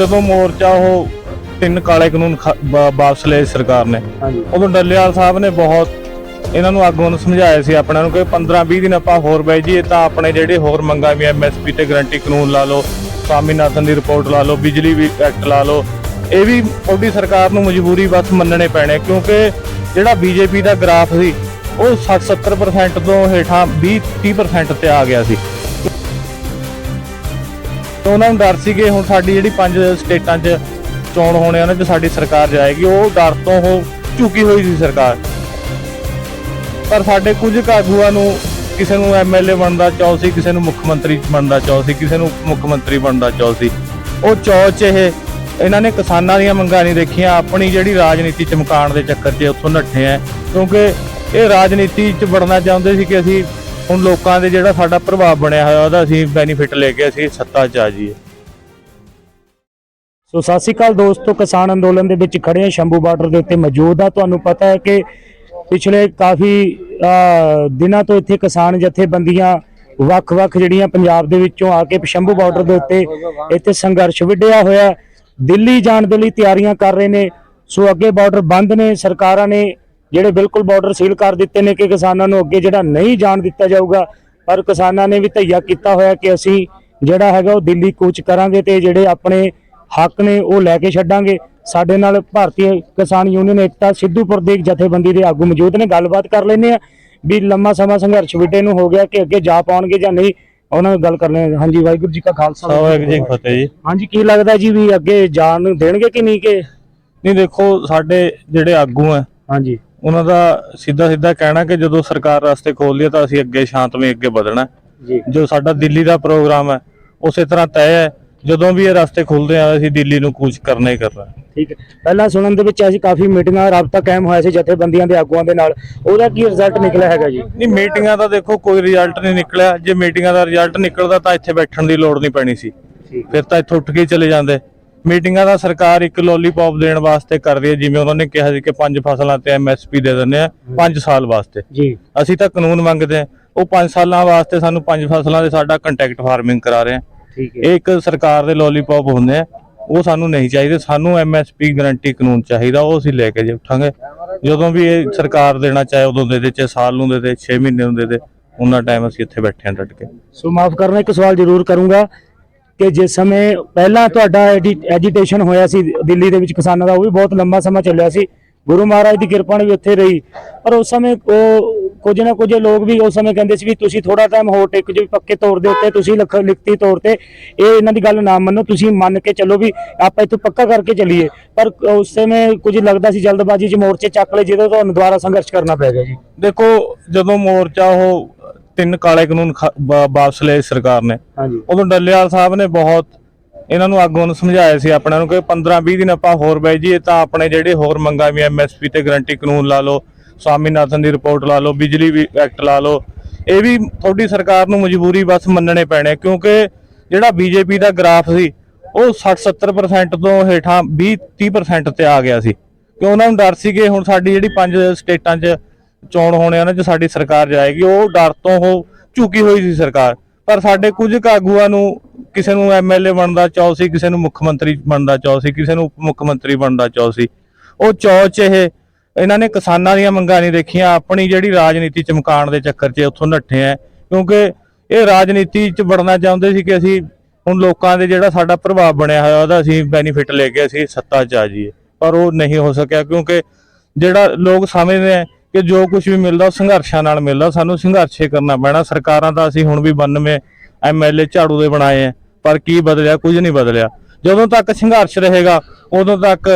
ਜਦੋਂ ਮੋਰਚਾ ਉਹ ਤਿੰਨ ਕਾਲੇ ਕਾਨੂੰਨ ਖ- ਵਾ- ਵਾਪਸ ਲਏ ਸਰਕਾਰ ਨੇ ਹਾਂਜੀ। ਉਦੋਂ ਡੱਲੇਵਾਲ ਸਾਹਿਬ ਨੇ ਬਹੁਤ ਇਹਨਾਂ ਨੂੰ ਆਗੂਆਂ ਨੂੰ ਸਮਝਾਇਆ ਸੀ ਆਪਣਿਆਂ ਨੂੰ ਕਿ 15 20 ਦਿਨ ਆਪਾਂ ਹੋਰ ਬਹਿ ਜਾਈਏ ਤਾਂ ਆਪਣੇ ਜਿਹੜੇ ਹੋਰ ਮੰਗਾਂ ਵੀ ਐਮਐਸਪੀ ਤੇ ਗਰੰਟੀ ਕਾਨੂੰਨ ਲਾ ਲਓ ਸਵਾਮੀਨਾਥਨ ਦੀ ਰਿਪੋਰਟ ਲਾ ਲਓ ਬਿਜਲੀ ਵੀ ਐਕਟ ਲਾ ਲਓ ਇਹ ਵੀ ਮੋਦੀ ਸਰਕਾਰ ਨੂੰ ਮਜਬੂਰੀ ਬਸ ਮੰਨਣੇ ਪੈਣੇ ਕਿਉਂਕਿ ਜਿਹੜਾ ਬੀਜੇਪੀ ਦਾ ਗ੍ਰਾਫ ਸੀ ਉਹ 60 70% ਤੋਂ ਹੇਠਾਂ 20 30% ਤੇ ਆ ਗਿਆ ਸੀ। ਤੇ ਉਹਨਾਂ ਨੂੰ ਡਰ ਸੀ ਹੁਣ ਸਾਡੀ ਜਿਹੜੀ ਪੰਜ ਸਟੇਟਾਂ 'ਚ ਚੋਣ ਹੋਣੇ ਉਹਨਾਂ 'ਚ ਸਾਡੀ ਸਰਕਾਰ ਜਾਏਗੀ। ਉਹ ਡਰ ਤੋਂ ਉਹ ਝੁਕੀ ਹੋਈ ਸੀ ਸਰਕਾਰ। ਪਰ ਸਾਡੇ ਕੁਝ ਕਾਗੂਆਂ ਨੂੰ ਕਿਸੇ ਨੂੰ ਐਮਐਲਏ ਬਣਦਾ ਚਾਹ ਸੀ, ਕਿਸੇ ਨੂੰ ਮੁੱਖ ਮੰਤਰੀ ਬਣਦਾ ਚਾਹ ਸੀ, ਕਿਸੇ ਨੂੰ ਉਪ ਮੁੱਖ ਮੰਤਰੀ ਬਣਦਾ ਚਾਹ ਸੀ। ਉਹ ਚਾਹ 'ਚ ਇਹ, ਇਹਨਾਂ ਨੇ ਕਿਸਾਨਾਂ ਦੀਆਂ ਮੰਗਾਂ ਨਹੀਂ ਦੇਖੀਆਂ। ਆਪਣੀ ਜਿਹੜੀ ਰਾਜਨੀਤੀ ਚਮਕਾਉਣ ਦੇ ਚੱਕਰ 'ਚ ਉੱਥੋਂ ਨੱਠੇ ਆ। ਕਿਉਂਕਿ ਇਹ ਰਾਜਨੀਤੀ 'ਚ ਵੜਨਾ ਚਾਹੁੰਦੇ ਸੀ ਕਿ ਅਸੀਂ ਹੁਣ ਲੋਕਾਂ ਦੇ ਜਿਹੜਾ ਸਾਡਾ ਪ੍ਰਭਾਵ ਬਣਿਆ ਹੋਇਆ, ਉਹਦਾ ਅਸੀਂ ਬੈਨੀਫਿਟ ਲੈ ਕੇ ਅਸੀਂ ਸੱਤਾ 'ਚ ਆ ਜਾਈਏ। ਸੋ ਸਤਿ ਸ਼੍ਰੀ ਅਕਾਲ ਦੋਸਤੋ, ਕਿਸਾਨ ਅੰਦੋਲਨ ਦੇ ਵਿੱਚ ਖੜੇ ਹਾਂ। ਸ਼ੰਭੂ ਬਾਰਡਰ ਦੇ ਉੱਤੇ ਮੌਜੂਦ ਆ ਤੁਹਾਨੂੰ ਪਤਾ ਹੈ ਕਿ ਪਿਛਲੇ ਕਾਫੀ ਦਿਨਾਂ ਤੋਂ ਇੱਥੇ ਕਿਸਾਨ ਜਥੇਬੰਦੀਆਂ ਵੱਖ-ਵੱਖ ਜਿਹੜੀਆਂ ਪੰਜਾਬ ਦੇ ਵਿੱਚੋਂ ਆ ਕੇ ਸ਼ੰਭੂ ਬਾਰਡਰ ਦੇ ਉੱਤੇ ਇੱਥੇ ਸੰਘਰਸ਼ ਵਿੱਢਿਆ ਹੋਇਆ ਦਿੱਲੀ ਜਾਣ ਦੇ ਲਈ ਤਿਆਰੀਆਂ ਕਰ ਰਹੇ ਨੇ। ਸੋ ਅੱਗੇ ਬਾਰਡਰ ਬੰਦ ਨੇ, ਸਰਕਾਰਾਂ ਨੇ ਜਿਹੜੇ ਬਿਲਕੁਲ ਬਾਰਡਰ ਸੀਲ ਕਰ ਦਿੱਤੇ ਨੇ ਕਿ ਕਿਸਾਨਾਂ ਨੂੰ ਅੱਗੇ ਜਿਹੜਾ ਨਹੀਂ ਜਾਣ ਦਿੱਤਾ ਜਾਊਗਾ ਪਰ ਕਿਸਾਨਾਂ ਨੇ ਵੀ ਧਈਆ ਕੀਤਾ ਹੋਇਆ ਕਿ ਅਸੀਂ ਜਿਹੜਾ ਹੈਗਾ ਉਹ ਦਿੱਲੀ ਕੂਚ ਕਰਾਂਗੇ ਤੇ ਜਿਹੜੇ ਆਪਣੇ ਹੱਕ ਨੇ ਉਹ ਲੈ ਕੇ ਛੱਡਾਂਗੇ। ਸਾਡੇ ਨਾਲ ਭਾਰਤੀ ਕਿਸਾਨ ਯੂਨੀਅਨ ਏਕਤਾ ਸਿੱਧੂਪੁਰ ਦੇ ਜਥੇਬੰਦੀ ਦੇ ਆਗੂ ਮੌਜੂਦ ਨੇ ਗੱਲਬਾਤ ਕਰ ਲੈਂਦੇ ਆ ਵੀ ਲੰਮਾ ਸਮਾਂ ਸੰਘਰਸ਼ ਵਿਟੇ ਨੂੰ ਹੋ ਗਿਆ ਕਿ ਅੱਗੇ ਜਾ ਪਾਉਣਗੇ ਜਾਂ ਨਹੀਂ ਉਹਨਾਂ ਨਾਲ ਗੱਲ ਕਰ ਹਾਂ। ਹਾਂਜੀ ਵਾਹਿਗੁਰੂ ਜੀ ਕਾ ਖਾਲਸਾ ਵਾਹਿਗੁਰੂ ਜੀ ਕੀ ਫਤਿਹ। ਜੀ। ਹਾਂਜੀ ਕੀ ਲੱਗਦਾ ਜੀ ਵੀ ਅੱਗੇ ਜਾਣ ਦੇਣਗੇ ਕਿ ਨਹੀਂ ਕਿ? ਨਹੀਂ ਦੇਖੋ ਸਾਡੇ ਜਿਹੜੇ ਆਗੂ ਆ ਹਾਂਜੀ। ਉਹਨਾਂ ਦਾ ਸਿੱਧਾ ਸਿੱਧਾ ਕਹਿਣਾ ਕਿ ਜਦੋਂ ਸਰਕਾਰ ਰਸਤੇ ਖੋਲਦੀ ਹੈ ਤਾਂ ਅਸੀਂ ਅੱਗੇ ਸ਼ਾਂਤਮਈ ਅੱਗੇ ਵਧਣਾ। ਜੀ। ਜੋ ਸਾਡਾ ਦਿੱਲੀ ਦਾ ਪ੍ਰੋਗਰਾਮ ਹੈ ਉਸੇ ਤਰ੍ਹਾਂ ਤੈਅ ਹੈ ਜਦੋਂ ਵੀ ਇਹ ਰਸਤੇ ਖੁੱਲਦੇ ਆ ਅਸੀਂ ਦਿੱਲੀ ਨੂੰ ਕੂਚ ਕਰਨਾ ਹੀ ਕਰਨਾ। ਠੀਕ ਹੈ। ਪਹਿਲਾਂ ਸੁਣਨ ਦੇ ਵਿੱਚ ਅਸੀਂ ਕਾਫੀ ਮੀਟਿੰਗਾਂ ਰਾਬਤਾ ਕਾਇਮ ਹੋਇਆ ਸੀ ਜਥੇਬੰਦੀਆਂ ਦੇ ਆਗੂਆਂ ਦੇ ਨਾਲ। ਉਹਦਾ ਕੀ ਰਿਜ਼ਲਟ ਨਿਕਲਿਆ ਹੈਗਾ ਜੀ? ਨਹੀਂ ਮੀਟਿੰਗਾਂ ਦਾ ਦੇਖੋ ਕੋਈ ਰਿਜ਼ਲਟ ਨਹੀਂ ਨਿਕਲਿਆ। ਜੇ ਮੀਟਿੰਗਾਂ ਦਾ ਰਿਜ਼ਲਟ ਨਿਕਲਦਾ ਤਾਂ ਇੱਥੇ ਬੈਠਣ ਦੀ ਲੋੜ ਨਹੀਂ ਪੈਣੀ ਸੀ। ਫਿਰ ਤਾਂ ਇੱਥੋਂ ਉੱਠ ਕੇ ਚਲੇ ਜਾਂਦੇ। ਮੀਟਿੰਗਾਂ ਦਾ ਸਰਕਾਰ ਇੱਕ ਲੋਲੀਪੌਪ ਦੇਣ ਵਾਸਤੇ ਕਰਦੀ ਹੈ ਜਿਵੇਂ ਉਹਨਾਂ ਨੇ ਕਿਹਾ ਸੀ ਕਿ ਪੰਜ ਫਸਲਾਂ ਤੇ ਐਮਐਸਪੀ ਦੇ ਦਿੰਦੇ ਆ 5 ਸਾਲ ਵਾਸਤੇ। ਜੀ। ਅਸੀਂ ਤਾਂ ਕਾਨੂੰਨ ਮੰਗਦੇ ਆ ਉਹ 5 ਸਾਲਾਂ ਵਾਸਤੇ ਸਾਨੂੰ ਪੰਜ ਫਸਲਾਂ ਦੇ ਸਾਡਾ ਕੰਟੈਕਟ ਫਾਰਮਿੰਗ ਕਰਾ ਰਹੇ ਆ। ਠੀਕ ਹੈ। ਇਹ ਇੱਕ ਸਰਕਾਰ ਦੇ ਲੋਲੀਪੌਪ ਹੁੰਦੇ ਆ ਉਹ ਸਾਨੂੰ ਨਹੀਂ ਚਾਹੀਦੇ ਸਾਨੂੰ ਐਮਐਸਪੀ ਗਾਰੰਟੀ ਕਾਨੂੰਨ ਚਾਹੀਦਾ ਉਹ ਅਸੀਂ ਲੈ ਕੇ ਜੇ ਉੱਠਾਂਗੇ। ਜਦੋਂ ਵੀ ਇਹ ਸਰਕਾਰ ਦੇਣਾ ਚਾਹੇ ਉਦੋਂ ਦੇ ਦੇ ਚਾਹੇ ਸਾਲ ਨੂੰ ਦੇ ਦੇ 6 ਮਹੀਨੇ ਨੂੰ ਦੇ ਦੇ ਉਹਨਾਂ ਟਾਈਮ ਅਸੀਂ ਇੱਥੇ ਬੈਠੇ ਆਂ ਡਟ ਕੇ। ਸੋ ਮਾਫ ਕਰਨਾ ਇੱਕ ਸਵਾਲ ਜ਼ਰੂਰ ਕਰੂੰਗਾ। ਕਿ ਜਿਸ ਸਮੇਂ ਪਹਿਲਾਂ ਤੁਹਾਡਾ ਐਜੀਟੇਸ਼ਨ ਹੋਇਆ ਸੀ ਦਿੱਲੀ ਦੇ ਵਿੱਚ ਕਿਸਾਨਾਂ ਦਾ, ਉਹ ਵੀ ਬਹੁਤ ਲੰਮਾ ਸਮਾਂ ਚੱਲਿਆ ਸੀ। ਗੁਰੂ ਮਹਾਰਾਜ ਦੀ ਕਿਰਪਾ ਵੀ ਉੱਥੇ ਰਹੀ। ਪਰ ਉਸ ਸਮੇਂ ਉਹ ਕੁਝ ਨਾ ਕੁਝ ਲੋਕ ਵੀ ਉਸ ਸਮੇਂ ਕਹਿੰਦੇ ਸੀ ਵੀ ਤੁਸੀਂ ਥੋੜਾ ਟਾਈਮ ਹੋਰ ਟਿਕ ਜੋ ਪੱਕੇ ਤੌਰ ਦੇ ਉੱਤੇ ਤੁਸੀਂ ਲਿਖ, ਲਿਖਤੀ ਤੌਰ ਤੇ ਇਹ ਇਹਨਾਂ ਦੀ ਗੱਲ ਨਾ ਮੰਨੋ, ਤੁਸੀਂ ਮੰਨ ਕੇ ਚੱਲੋ ਵੀ ਆਪਾਂ ਇੱਥੋਂ ਪੱਕਾ ਕਰਕੇ ਚੱਲੀਏ। ਪਰ ਉਸ ਸਮੇਂ ਕੁਝ ਲੱਗਦਾ ਸੀ ਜਲਦਬਾਜ਼ੀ 'ਚ ਮੋਰਚੇ ਚੱਕ ਲਏ, ਜਿਹਦੇ ਤੋਂ ਤੁਹਾਨੂੰ ਦੁਬਾਰਾ ਸੰਘਰਸ਼ ਕਰਨਾ ਪੈ ਗਿਆ ਜੀ। ਦੇਖੋ, ਜਦੋਂ ਮੋਰਚਾ ਉਹ ਤਿੰਨ ਕਾਲੇ ਕਾਨੂੰਨ ਖ- ਵਾ- ਵਾਪਸ ਲਏ ਸਰਕਾਰ ਨੇ। ਹਾਂਜੀ। ਉਦੋਂ ਡੱਲੇਵਾਲ ਸਾਹਿਬ ਨੇ ਬਹੁਤ ਇਹਨਾਂ ਨੂੰ ਆਗੂਆਂ ਨੂੰ ਸਮਝਾਇਆ ਸੀ ਆਪਣਿਆਂ ਨੂੰ ਕਿ 15 20 ਦਿਨ ਆਪਾਂ ਹੋਰ ਬਹਿ ਜਾਈਏ ਤਾਂ ਆਪਣੇ ਜਿਹੜੇ ਹੋਰ ਮੰਗਾਂ ਵੀ ਐਮਐਸਪੀ ਤੇ ਗਰੰਟੀ ਕਾਨੂੰਨ ਲਾ ਲਓ ਸਵਾਮੀਨਾਥਨ ਦੀ ਰਿਪੋਰਟ ਲਾ ਲਓ ਬਿਜਲੀ ਵੀ ਐਕਟ ਲਾ ਲਓ ਇਹ ਵੀ ਤੁਹਾਡੀ ਸਰਕਾਰ ਨੂੰ ਮਜਬੂਰੀ ਬਸ ਮੰਨਣੇ ਪੈਣੇ ਕਿਉਂਕਿ ਜਿਹੜਾ ਬੀਜੇਪੀ ਦਾ ਗ੍ਰਾਫ ਸੀ ਉਹ 60 70% ਤੋਂ ਹੇਠਾਂ 20 30% ਤੇ ਆ ਗਿਆ ਸੀ। ਕਿ ਉਹਨਾਂ ਨੂੰ ਡਰ ਸੀ ਕਿ ਹੁਣ ਸਾਡੀ ਜਿਹੜੀ ਪੰਜ ਸਟੇਟਾਂ 'ਚ ਚੋਣ ਹੋਣੇ ਉਹਨਾਂ 'ਚ ਸਾਡੀ ਸਰਕਾਰ ਜਾਏਗੀ, ਉਹ ਡਰ ਤੋਂ ਉਹ ਝੁਕੀ ਹੋਈ ਸੀ ਸਰਕਾਰ। ਪਰ ਸਾਡੇ ਕੁਝ ਕਾਗੂਆਂ ਨੂੰ, ਕਿਸੇ ਨੂੰ ਐਮਐਲਏ ਬਣਦਾ ਚਾਹ ਸੀ, ਕਿਸੇ ਨੂੰ ਮੁੱਖ ਮੰਤਰੀ ਬਣਦਾ ਚਾਹ ਸੀ, ਕਿਸੇ ਨੂੰ ਉਪ ਮੁੱਖ ਮੰਤਰੀ ਬਣਦਾ ਚਾਹ ਸੀ। ਉਹ ਚਾਹ 'ਚ ਇਹ, ਇਹਨਾਂ ਨੇ ਕਿਸਾਨਾਂ ਦੀਆਂ ਮੰਗਾਂ ਨਹੀਂ ਦੇਖੀਆਂ, ਆਪਣੀ ਜਿਹੜੀ ਰਾਜਨੀਤੀ ਚਮਕਾਉਣ ਦੇ ਚੱਕਰ 'ਚ ਉੱਥੋਂ ਨੱਠੇ ਆ ਕਿਉਂਕਿ ਇਹ ਰਾਜਨੀਤੀ 'ਚ ਵੜਨਾ ਚਾਹੁੰਦੇ ਸੀ ਕਿ ਅਸੀਂ ਹੁਣ ਲੋਕਾਂ ਦੇ ਜਿਹੜਾ ਸਾਡਾ ਪ੍ਰਭਾਵ ਬਣਿਆ ਹੋਇਆ, ਉਹਦਾ ਅਸੀਂ ਬੈਨੀਫਿਟ ਲੈ ਕੇ ਅਸੀਂ ਸੱਤਾ 'ਚ ਆ ਜਾਈਏ। ਪਰ ਉਹ ਨਹੀਂ ਹੋ ਸਕਿਆ, ਕਿਉਂਕਿ ਜਿਹੜਾ ਲੋਕ ਸਮਝਦੇ ਆ ਕਿ ਜੋ ਕੁਝ ਵੀ ਮਿਲਦਾ ਉਹ ਸੰਘਰਸ਼ਾਂ ਨਾਲ ਮਿਲਦਾ, ਸਾਨੂੰ ਸੰਘਰਸ਼ੇ ਕਰਨਾ ਪੈਣਾ। ਸਰਕਾਰਾਂ ਦਾ ਅਸੀਂ ਹੁਣ ਵੀ 92 ਐਮਐਲਏ ਝਾੜੂ ਦੇ ਬਣਾਏ ਆ, ਪਰ ਕੀ ਬਦਲਿਆ, ਕੁਝ ਨਹੀਂ ਬਦਲਿਆ। ਜਦੋਂ ਤੱਕ ਸੰਘਰਸ਼ ਰਹੇਗਾ, ਉਦੋਂ ਤੱਕ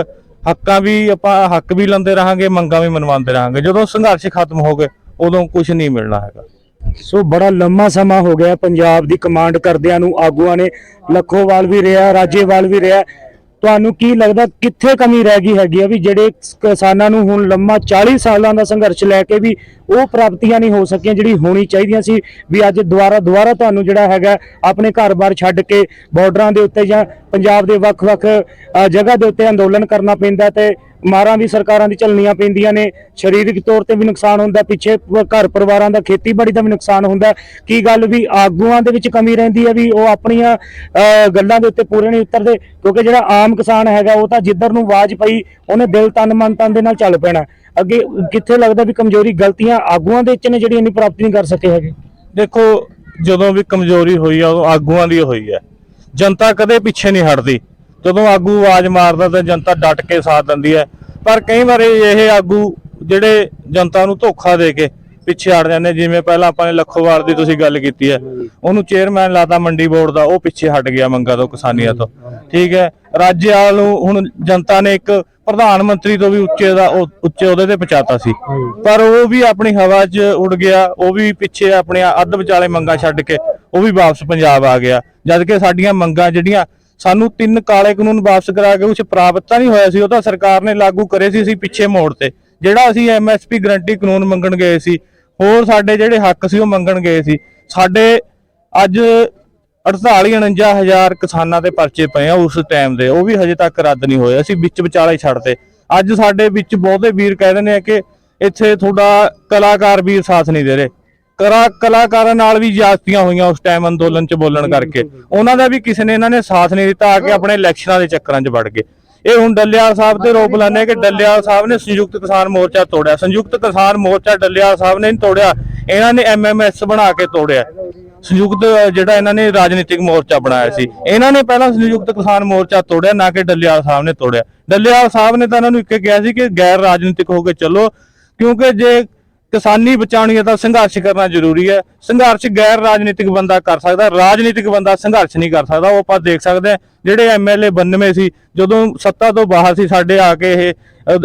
ਹੱਕਾਂ ਵੀ ਆਪਾਂ, ਹੱਕ ਵੀ ਲੈਂਦੇ ਰਹਾਂਗੇ, ਮੰਗਾਂ ਵੀ ਮਨਵਾਉਂਦੇ ਰਹਾਂਗੇ। ਜਦੋਂ ਸੰਘਰਸ਼ ਖਤਮ ਹੋ ਗਏ, ਉਦੋਂ ਕੁਝ ਨਹੀਂ ਮਿਲਣਾ ਹੈਗਾ। ਸੋ ਬੜਾ ਲੰਮਾ ਸਮਾਂ ਹੋ ਗਿਆ, ਪੰਜਾਬ ਦੀ ਕਮਾਂਡ ਕਰਦਿਆਂ ਨੂੰ ਆਗੂਆਂ ਨੇ, ਲੱਖੋਵਾਲ ਵੀ ਰਿਹਾ, ਰਾਜੇਵਾਲ ਵੀ ਰਿਹਾ। ਤੁਹਾਨੂੰ ਕੀ ਲੱਗਦਾ ਕਿੱਥੇ ਕਮੀ ਰਹਿ ਗਈ ਹੈਗੀ ਆ ਵੀ ਜਿਹੜੇ ਕਿਸਾਨਾਂ ਨੂੰ ਹੁਣ ਲੰਮਾ 40 ਸਾਲਾਂ ਦਾ ਸੰਘਰਸ਼ ਲੈ ਕੇ ਵੀ ਉਹ ਪ੍ਰਾਪਤੀਆਂ ਨਹੀਂ ਹੋ ਸਕੀਆਂ ਜਿਹੜੀ ਹੋਣੀ ਚਾਹੀਦੀਆਂ ਸੀ, ਵੀ ਅੱਜ ਦੁਬਾਰਾ ਦੁਬਾਰਾ ਤੁਹਾਨੂੰ ਜਿਹੜਾ ਹੈਗਾ ਆਪਣੇ ਘਰ-ਬਾਰ ਛੱਡ ਕੇ ਬਾਰਡਰਾਂ ਦੇ ਉੱਤੇ ਜਾਂ ਪੰਜਾਬ ਦੇ ਵੱਖ-ਵੱਖ ਜਗ੍ਹਾ ਦੇ ਉੱਤੇ ਅੰਦੋਲਨ ਕਰਨਾ ਪੈਂਦਾ ਤੇ ਮਾਰਾਂ ਵੀ ਸਰਕਾਰਾਂ ਦੀ ਝੱਲਣੀਆਂ ਪੈਂਦੀਆਂ ਨੇ। ਸਰੀਰਕ ਤੌਰ ਤੇ ਵੀ ਨੁਕਸਾਨ ਹੁੰਦਾ, ਪਿੱਛੇ ਘਰ ਪਰਿਵਾਰਾਂ ਦਾ ਖੇਤੀਬਾੜੀ ਦਾ ਵੀ ਨੁਕਸਾਨ ਹੁੰਦਾ। ਕੀ ਗੱਲ ਵੀ ਆਗੂਆਂ ਦੇ ਵਿੱਚ ਕਮੀ ਰਹਿੰਦੀ ਹੈ ਵੀ ਉਹ ਆਪਣੀਆਂ ਗੱਲਾਂ ਦੇ ਉੱਤੇ ਪੂਰੇ ਨਹੀਂ ਉਤਰਦੇ? ਕਿਉਂਕਿ ਜਿਹੜਾ ਆਮ ਕਿਸਾਨ ਹੈਗਾ, ਉਹ ਤਾਂ ਜਿੱਧਰ ਨੂੰ ਆਵਾਜ਼ ਪਈ, ਉਹਨੇ ਦਿਲ ਤਨ ਮਨ ਤਨ ਦੇ ਨਾਲ ਚੱਲ ਪੈਣਾ। ਅੱਗੇ ਕਿੱਥੇ ਲੱਗਦਾ ਵੀ ਕਮਜ਼ੋਰੀ ਗਲਤੀਆਂ ਆਗੂਆਂ ਦੇ ਵਿੱਚ ਨੇ ਜਿਹੜੀ ਇੰਨੀ ਪ੍ਰਾਪਤੀ ਨਹੀਂ ਕਰ ਸਕੇ ਹੈਗੇ? ਦੇਖੋ, ਜਦੋਂ ਵੀ ਕਮਜ਼ੋਰੀ ਹੋਈ ਆ ਉਦੋਂ ਆਗੂਆਂ ਦੀ ਹੋਈ ਹੈ ਜਨਤਾ ਕਦੇ ਪਿੱਛੇ ਨਹੀਂ ਹਟਦੀ। ਜਦੋਂ ਆਗੂ ਆਵਾਜ਼ ਮਾਰਦਾ ਤਾਂ ਜਨਤਾ ਡਟ ਕੇ ਸਾਥ ਦਿੰਦੀ ਹੈ। ਪਰ ਕਈ ਵਾਰੀ ਇਹ ਆਗੂ ਜਿਹੜੇ ਜਨਤਾ ਨੂੰ ਧੋਖਾ ਦੇ ਕੇ ਪਿੱਛੇ ਹਟ ਜਾਂਦੇ ਜਿਵੇਂ ਪਹਿਲਾਂ ਆਪਾਂ ਨੇ ਲੱਖੋਵਾਲ ਦੀ ਤੁਸੀਂ ਗੱਲ ਕੀਤੀ ਹੈ। ਉਹਨੂੰ ਚੇਅਰਮੈਨ ਲਾਤਾ ਮੰਡੀ ਬੋਰਡ ਦਾ, ਉਹ ਪਿੱਛੇ ਹਟ ਗਿਆ ਮੰਗਾ ਤੋਂ, ਕਿਸਾਨੀਆਂ ਤੋਂ। ਠੀਕ ਹੈ। ਰਾਜਿਆਲ ਨੂੰ ਹੁਣ ਜਨਤਾ ਨੇ ਇੱਕ ਪ੍ਰਧਾਨ ਮੰਤਰੀ ਤੋਂ ਵੀ ਉੱਚੇ ਦਾ ਉੱਚੇ ਉਹਦੇ ਤੇ ਪਹੁੰਚਾਤਾ ਸੀ। ਪਰ ਉਹ ਵੀ ਆਪਣੀ ਹਵਾ 'ਚ ਉੱਡ ਗਿਆ। ਉਹ ਵੀ ਪਿੱਛੇ ਆਪਣੇ ਅੱਧ ਵਿਚਾਲੇ ਮੰਗਾ ਛੱਡ ਕੇ ਉਹ ਵੀ ਵਾਪਸ ਪੰਜਾਬ ਆ ਗਿਆ। ਜਦ ਕਿ ਸਾਡੀਆਂ ਮੰਗਾਂ ਜਿਹੜੀਆਂ ਸਾਨੂੰ ਤਿੰਨ ਕਾਲੇ ਕਾਨੂੰਨ ਵਾਪਸ ਕਰਾ ਕੇ ਕੁਝ ਪ੍ਰਾਪਤ ਤਾਂ ਨਹੀਂ ਹੋਇਆ ਸੀ, ਉਹ ਤਾਂ ਸਰਕਾਰ ਨੇ ਲਾਗੂ ਕਰੇ ਸੀ ਅਸੀਂ ਪਿੱਛੇ ਮੋੜ ਤੇ। ਜਿਹੜਾ ਅਸੀਂ ਐਮਐਸਪੀ ਗਰੰਟੀ ਕਾਨੂੰਨ ਮੰਗਣ ਗਏ ਸੀ, ਹੋਰ ਸਾਡੇ ਜਿਹੜੇ ਹੱਕ ਸੀ ਉਹ ਮੰਗਣ ਗਏ ਸੀ। ਸਾਡੇ ਅੱਜ 48 49000 ਕਿਸਾਨਾਂ ਦੇ ਪਰਚੇ ਪਏ ਆ ਉਸ ਟਾਈਮ ਦੇ, ਉਹ ਵੀ ਹਜੇ ਤੱਕ ਰੱਦ ਨਹੀਂ ਹੋਏ, ਅਸੀਂ ਵਿੱਚ ਵਿਚਾਲੇ ਛੱਡਤੇ। ਅੱਜ ਸਾਡੇ ਵਿੱਚ ਬਹੁਤੇ ਵੀਰ ਕਹਿ ਦਿੰਦੇ ਆ ਕਿ ਇੱਥੇ ਤੁਹਾਡਾ ਕਲਾਕਾਰ ਵੀਰ ਸਾਥ ਨਹੀਂ ਦੇ ਰਹੇ। ਕਲਾ ਕਲਾਕਾਰਾਂ ਨਾਲ ਵੀ ਜ਼ਿਆਦਤੀਆਂ ਹੋਈਆਂ ਉਸ ਟਾਈਮ ਅੰਦੋਲਨ 'ਚ ਬੋਲਣ ਕਰਕੇ। ਉਹਨਾਂ ਦਾ ਵੀ ਕਿਸੇ ਨੇ ਇਹਨਾਂ ਨੇ ਸਾਥ ਨਹੀਂ ਦਿੱਤਾ ਆ ਕੇ ਆਪਣੇ ਇਲੈਕਸ਼ਨਾਂ ਦੇ ਚੱਕਰਾਂ 'ਚ ਵੜ ਗਏ। ਇਹ ਹੁਣ ਡੱਲੇਵਾਲ ਸਾਹਿਬ ਤੇ ਰੋਪ ਆ ਕਿ ਡੱਲੇਵਾਲ ਸਾਹਿਬ ਨੇ ਸੰਯੁਕਤ ਕਿਸਾਨ ਮੋਰਚਾ ਤੋੜਿਆ। ਸੰਯੁਕਤ ਕਿਸਾਨ ਮੋਰਚਾ ਡੱਲੇਵਾਲ ਸਾਹਿਬ ਨੇ ਨਹੀਂ ਤੋੜਿਆ। ਇਹਨਾਂ ਨੇ ਐਮਐਮਐਸ ਬਣਾ ਕੇ ਤੋੜਿਆ। ਸੰਯੁਕਤ ਜਿਹੜਾ ਇਹਨਾਂ ਨੇ ਰਾਜਨੀਤਿਕ ਮੋਰਚਾ ਬਣਾਇਆ ਸੀ। ਇਹਨਾਂ ਨੇ ਪਹਿਲਾਂ ਸੰਯੁਕਤ ਕਿਸਾਨ ਮੋਰਚਾ ਤੋੜਿਆ ਨਾ ਕਿ ਡੱਲੇਵਾਲ ਸਾਹਿਬ ਨੇ ਤੋੜਿਆ। ਡੱਲੇਵਾਲ ਸਾਹਿਬ ਨੇ ਤਾਂ ਇਹਨਾਂ ਨੂੰ ਇੱਕ ਕਿਹਾ ਸੀ ਕਿ ਗੈਰ ਰਾਜਨੀਤਿਕ ਹੋ ਕੇ ਚੱਲੋ ਕਿਉਂਕਿ ਜੇ ਕਿਸਾਨੀ ਬਚਾਉਣੀ ਹੈ ਤਾਂ ਸੰਘਰਸ਼ ਕਰਨਾ ਜ਼ਰੂਰੀ ਹੈ। ਸੰਘਰਸ਼ ਗੈਰ ਰਾਜਨੀਤਿਕ ਬੰਦਾ ਕਰ ਸਕਦਾ ਰਾਜਨੀਤਿਕ ਬੰਦਾ ਸੰਘਰਸ਼ ਨਹੀਂ ਕਰ ਸਕਦਾ। ਉਹ ਆਪਾਂ ਦੇਖ ਸਕਦੇ ਹਾਂ, ਜਿਹੜੇ ਐਮਐਲਏ 92 ਸੀ, ਜਦੋਂ ਸੱਤਾ ਤੋਂ ਬਾਹਰ ਸੀ, ਸਾਡੇ ਆ ਕੇ ਇਹ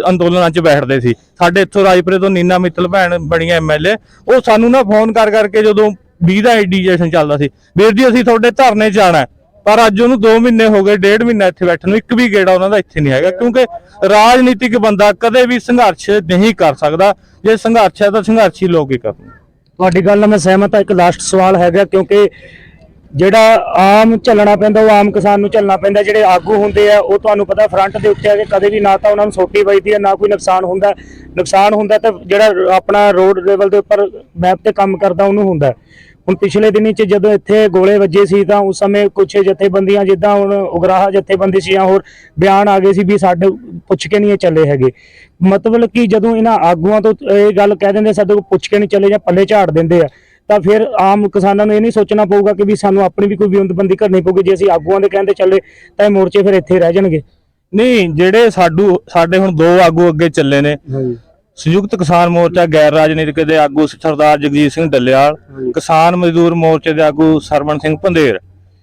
ਅੰਦੋਲਨਾਂ 'ਚ ਬੈਠਦੇ ਸੀ। ਸਾਡੇ ਇੱਥੋਂ ਰਾਜਪੁਰੇ ਤੋਂ ਨੀਨਾ ਮਿੱਤਲ ਭੈਣ ਬਣੀਆਂ ਐਮਐਲਏ ਉਹ ਸਾਨੂੰ ਨਾ ਫੋਨ ਕਰ ਕਰਕੇ ਜਦੋਂ 20 ਦਾ ਐਡੀਜੇਸ਼ਨ ਚੱਲਦਾ ਸੀ, ਵੀਰ ਜੀ ਅਸੀਂ ਤੁਹਾਡੇ ਧਰਨੇ 'ਚ ਜਾਣਾ ਪਰ ਅੱਜ ਉਹਨੂੰ 2 ਮਹੀਨੇ ਹੋ ਗਏ, ਡੇਢ ਮਹੀਨਾ ਇੱਥੇ ਬੈਠਣ ਨੂੰ, ਇੱਕ ਵੀ ਗੇੜਾ ਉਹਨਾਂ ਦਾ ਇੱਥੇ ਨਹੀਂ ਹੈਗਾ, ਕਿਉਂਕਿ ਰਾਜਨੀਤਿਕ ਬੰਦਾ ਕਦੇ ਵੀ ਸੰਘਰਸ਼ ਨਹੀਂ ਕਰ ਸਕਦਾ, ਜੇ ਸੰਘਰਸ਼ ਹੈ ਤਾਂ ਸੰਘਰਸ਼ੀ ਲੋਕ ਹੀ ਕਰਨ ਤੁਹਾਡੀ ਗੱਲ ਨਾਲ ਮੈਂ ਸਹਿਮਤ ਹਾਂ, ਇੱਕ ਲਾਸਟ ਸਵਾਲ ਹੈਗਾ, ਕਿਉਂਕਿ ਜਿਹੜਾ ਆਮ ਚੱਲਣਾ ਪੈਂਦਾ, ਉਹ ਆਮ ਕਿਸਾਨ ਨੂੰ ਚੱਲਣਾ ਪੈਂਦਾ, ਜਿਹੜੇ ਆਗੂ ਹੁੰਦੇ ਆ, ਉਹ ਤੁਹਾਨੂੰ ਪਤਾ ਫਰੰਟ ਦੇ ਉੱਤੇ ਆ ਕੇ ਕਦੇ ਵੀ ਨਾ ਤਾਂ ਉਹਨਾਂ ਨੂੰ ਸੋਟੀ ਵੱਜਦੀ ਹੈ ਨਾ ਕੋਈ ਨੁਕਸਾਨ ਹੁੰਦਾ। ਨੁਕਸਾਨ ਹੁੰਦਾ ਤਾਂ ਜਿਹੜਾ ਆਪਣਾ ਰੋਡ ਲੈਵਲ ਦੇ ਉੱਪਰ ਮੈਪ ਤੇ ਕੰਮ ਕਰਦਾ, ਉਹਨੂੰ ਹੁੰਦਾ। ਹੁਣ ਪਿਛਲੇ ਦਿਨੀ ਚ ਜਦੋਂ ਇੱਥੇ ਗੋਲੇ ਵੱਜੇ ਸੀ ਤਾਂ ਉਸ ਸਮੇਂ ਕੁਝ ਜਥੇਬੰਦੀਆਂ ਜਿੱਦਾਂ ਹੁਣ ਉਗਰਾਹਾ ਜਥੇਬੰਦੀ ਸੀ ਜਾਂ ਹੋਰ ਬਿਆਨ ਆ ਗਏ ਸੀ ਵੀ ਸਾਡੇ ਪੁੱਛ ਕੇ ਨਹੀਂ ਇਹ ਚੱਲੇ ਹੈਗੇ। ਮਤਲਬ ਕਿ ਜਦੋਂ ਇਹਨਾਂ ਆਗੂਆਂ ਤੋਂ ਇਹ ਗੱਲ ਕਹਿ ਦਿੰਦੇ ਸਾਡੇ ਕੋਲ ਪੁੱਛ ਕੇ ਨਹੀਂ ਚੱਲੇ ਜਾਂ ਪੱਲੇ ਝਾੜ ਦਿੰਦੇ ਆ ਤਾਂ ਫਿਰ ਆਮ ਕਿਸਾਨਾਂ ਨੂੰ ਇਹ ਨਹੀਂ ਸੋਚਣਾ ਪਊਗਾ ਕਿ ਵੀ ਸਾਨੂੰ ਆਪਣੀ ਵੀ ਕੋਈ ਵਿਉਂਤਬੰਦੀ ਕਰਨੀ ਪਊਗੀ ਜੇ ਅਸੀਂ ਆਗੂਆਂ ਦੇ ਕਹਿੰਦੇ ਚੱਲੇ ਤਾਂ ਇਹ ਮੋਰਚੇ ਫਿਰ ਇੱਥੇ ਰਹਿ ਜਾਣਗੇ। ਨਹੀਂ ਜਿਹੜੇ ਸਾਡੂ ਸਾਡੇ ਹੁਣ ਦੋ ਆਗੂ ਅੱਗੇ ਚੱਲੇ ਨੇ। ਹਾਂਜੀ। ਸੰਯੁਕਤ ਕਿਸਾਨ ਮੋਰਚਾ ਗੈਰ ਰਾਜਨੀਤਿਕ ਦੇ ਆਗੂ ਸਰਦਾਰ ਜਗਜੀਤ ਸਿੰਘ ਡੱਲੇਵਾਲ ਕਿਸਾਨ ਮਜ਼ਦੂਰ ਮੋਰਚੇ ਦੇ ਆਗੂ ਸਰਵਣ ਸਿੰਘ ਪੰਧੇਰ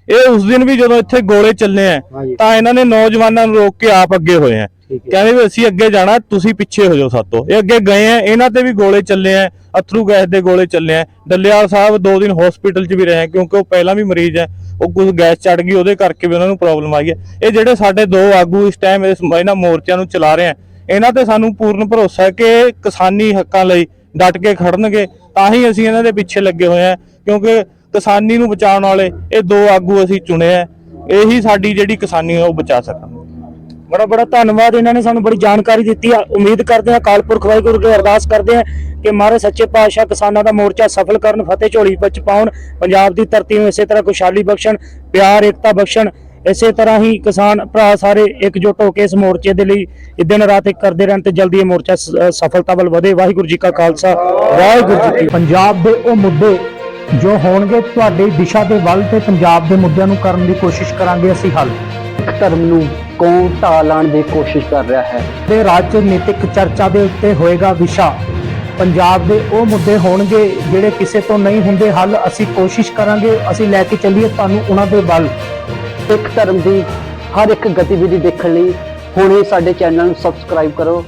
ਇਹ ਉਸ ਦਿਨ ਵੀ ਜਦੋਂ ਇੱਥੇ ਗੋਲੇ ਚੱਲੇ ਆ ਤਾਂ ਇਹਨਾਂ ਨੇ ਨੌਜਵਾਨਾਂ ਨੂੰ ਰੋਕ ਕੇ ਆਪ ਅੱਗੇ ਹੋਏ ਆ ਕਹਿੰਦੇ ਵੀ ਅਸੀਂ ਅੱਗੇ ਜਾਣਾ ਤੁਸੀਂ ਪਿੱਛੇ ਹੋ ਜਾਓ ਸਾਤੋਂ। ਇਹ ਅੱਗੇ ਗਏ ਆ ਇਹਨਾਂ ਤੇ ਵੀ ਗੋਲੇ ਚੱਲੇ ਆ ਅਥਰੂ ਗੈਸ ਦੇ ਗੋਲੇ ਚੱਲੇ ਆ ਡੱਲੇਵਾਲ ਸਾਹਿਬ ਦੋ ਦਿਨ ਹਸਪੀਟਲ 'ਚ ਵੀ ਰਹੇ ਕਿਉਂਕਿ ਉਹ ਪਹਿਲਾਂ ਵੀ ਮਰੀਜ਼ ਹੈ ਉਹ ਕੁਝ ਗੈਸ ਚੜ ਗਈ ਉਹਦੇ ਕਰਕੇ ਵੀ ਉਹਨਾਂ ਨੂੰ ਪ੍ਰੋਬਲਮ ਆਈ ਹੈ ਇਹ ਜਿਹੜੇ ਸਾਡੇ ਦੋ ਆਗੂ ਇਸ ਟਾਈਮ ਇਸ ਇਹਨਾਂ ਮੋਰਚਿਆਂ ਨੂੰ ਚਲਾ ਰਹੇ ਆ ਇਹਨਾਂ ਤੇ ਸਾਨੂੰ ਪੂਰਨ ਭਰੋਸਾ ਹੈ ਕਿ ਕਿਸਾਨੀ ਹੱਕਾਂ ਲਈ ਡਟ ਕੇ ਖੜਨਗੇ। ਤਾਂ ਹੀ ਅਸੀਂ ਇਹਨਾਂ ਦੇ ਪਿੱਛੇ ਲੱਗੇ ਹੋਏ ਆ ਕਿਉਂਕਿ ਕਿਸਾਨੀ ਨੂੰ ਬਚਾਉਣ ਵਾਲੇ ਇਹ ਦੋ ਆਗੂ ਅਸੀਂ ਚੁਣੇ ਆ ਇਹੀ ਸਾਡੀ ਜਿਹੜੀ ਕਿਸਾਨੀ ਹੈ, ਉਹ ਬਚਾ ਸਕਣ। ਬੜਾ ਬੜਾ ਧੰਨਵਾਦ ਇਹਨਾਂ ਨੇ ਸਾਨੂੰ ਬੜੀ ਜਾਣਕਾਰੀ ਦਿੱਤੀ ਆ। ਉਮੀਦ ਕਰਦੇ ਆ ਅਕਾਲ ਪੁਰਖ ਵਾਹਿਗੁਰੂ ਅੱਗੇ ਅਰਦਾਸ ਕਰਦੇ ਆ ਕਿ ਮਹਾਰਾਜ ਸੱਚੇ ਪਾਤਸ਼ਾਹ ਕਿਸਾਨਾਂ ਦਾ ਮੋਰਚਾ ਸਫਲ ਕਰਨ, ਫਤਿਹ ਝੋਲੀ ਵਿੱਚ ਪਾਉਣ, ਪੰਜਾਬ ਦੀ ਧਰਤੀ ਨੂੰ ਇਸੇ ਤਰ੍ਹਾਂ ਖੁਸ਼ਹਾਲੀ ਬਖਸ਼ਣ, ਪਿਆਰ, ਏਕਤਾ ਬਖਸ਼ਣ ਇਸੇ ਤਰ੍ਹਾਂ ਹੀ ਕਿਸਾਨ ਭਰਾ ਸਾਰੇ ਇਕਜੁੱਟ ਹੋ ਕੇ ਇਸ ਮੋਰਚੇ ਦੇ ਲਈ ਦਿਨ ਰਾਤ ਇੱਕ ਕਰਦੇ ਰਹਿਣ ਤੇ ਜਲਦੀ ਇਹ ਮੋਰਚਾ ਸਫਲਤਾ ਵੱਲ ਵਧੇ। ਵਾਹਿਗੁਰੂ ਜੀ ਕਾ ਖਾਲਸਾ ਵਾਹਿਗੁਰੂ ਜੀ ਕੀ ਪੰਜਾਬ ਦੇ ਉਹ ਮੁੱਦੇ ਜੋ ਹੋਣਗੇ ਤੁਹਾਡੀ ਦਿਸ਼ਾ ਦੇ ਵੱਲ ਤੇ ਪੰਜਾਬ ਦੇ ਮੁੱਦਿਆਂ ਨੂੰ ਕਰਨ ਦੀ ਕੋਸ਼ਿਸ਼ ਕਰਾਂਗੇ ਅਸੀਂ ਹੱਲ। ਧਰਮ ਨੂੰ ਕੌਣ ਢਾਹ ਲਾਉਣ ਦੀ ਕੋਸ਼ਿਸ਼ ਕਰ ਰਿਹਾ ਹੈ? ਦੇ ਰਾਜਨੀਤਿਕ ਚਰਚਾ ਦੇ ਉੱਤੇ ਹੋਏਗਾ ਵਿਸ਼ਾ। ਪੰਜਾਬ ਦੇ ਉਹ ਮੁੱਦੇ ਹੋਣਗੇ ਜਿਹੜੇ ਕਿਸੇ ਤੋਂ ਨਹੀਂ ਹੁੰਦੇ। ਹੱਲ ਅਸੀਂ ਕੋਸ਼ਿਸ਼ ਕਰਾਂਗੇ। ਅਸੀਂ ਲੈ ਕੇ ਚੱਲੀਏ ਤੁਹਾਨੂੰ ਉਹਨਾਂ ਦੇ ਵੱਲ। ਸਿੱਖ ਧਰਮ ਦੀ ਹਰ ਇੱਕ ਗਤੀਵਿਧੀ ਦੇਖਣ ਲਈ ਹੁਣੇ ਸਾਡੇ ਚੈਨਲ ਨੂੰ ਸਬਸਕ੍ਰਾਈਬ ਕਰੋ।